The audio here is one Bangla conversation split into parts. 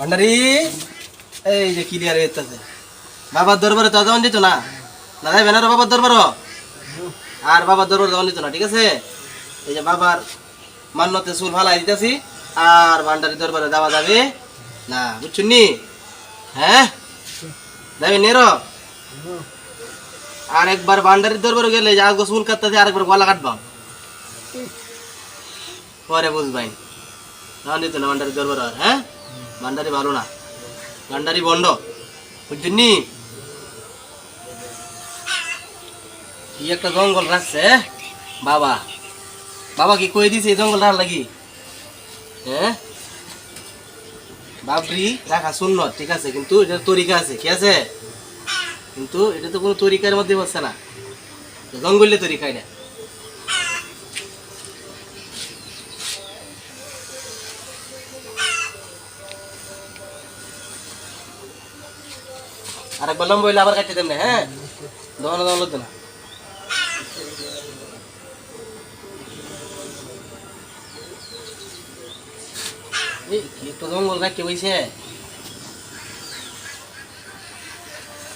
ভান্ডারি, এই যে ক্লিয়ার হইতেছে বাবার দরবারে তো যেমন দিত না। না যাইবে না বাবার দরবার আর বাবার দরবারে যেমন দিত না, ঠিক আছে? এই যে বাবার মান্যতে চুল ফালাই দিতেছি, আর ভান্ডারি দরবারে যাওয়া যাবে না, বুঝছুন নি? হ্যাঁ? যাবে নের আর একবার ভান্ডারির দরবারে গেলে যা গো চুল কাটতে আরেকবার গলা কাটবাম পরে বুঝবাই। না দিত না ভান্ডারি দরবার হ্যাঁ? ভান্ডারি ভালো না। ভান্ডারি বন্ড বুঝছেন কি একটা জঙ্গল রাখছে বাবা। বাবা কি কই দিছে জঙ্গল রাখার লাগি? হ্যাঁ? বাবরি রাখা শূন্য ঠিক আছে, কিন্তু এটা তরিকা আছে, কি আছে? কিন্তু এটা তো কোনো তরিকার মধ্যে বসছে না। জঙ্গলে তরিকা এটা। আরেকবার লম্বা হইলে আবার কাটতে দেন না হ্যাঁ দোকানে দোকান লাগতো না এই কি একটা জঙ্গল রাখতে বইছে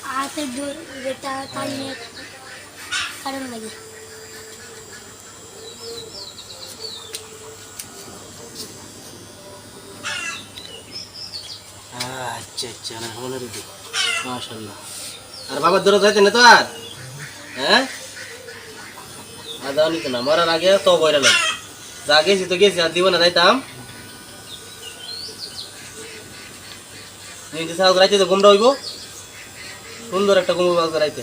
হাতের যেটা টানিয়ে কারণ লাগে আচ্ছা আচ্ছা না মনে রেখে মাশাল্লাহ আর বাবার দরদ যাইতে না তো আর হ্যাঁ? আর দাও নিত না, মরার আগে তো বইরালাম যা গেছি তো গেছি, আর দিব না, যাইতাম। নিজে সাহায্য রাইতে তো ঘুমরা হইব। সুন্দর একটা ঘুমো রাইতে।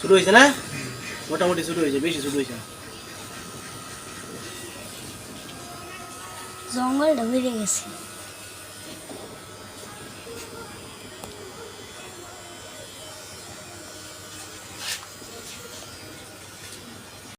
শুরু হয়েছে না? মোটামুটি শুরু হয়েছে বেশি শুরু হয়েছে না? জঙ্গলটা বেড়ে গেছে।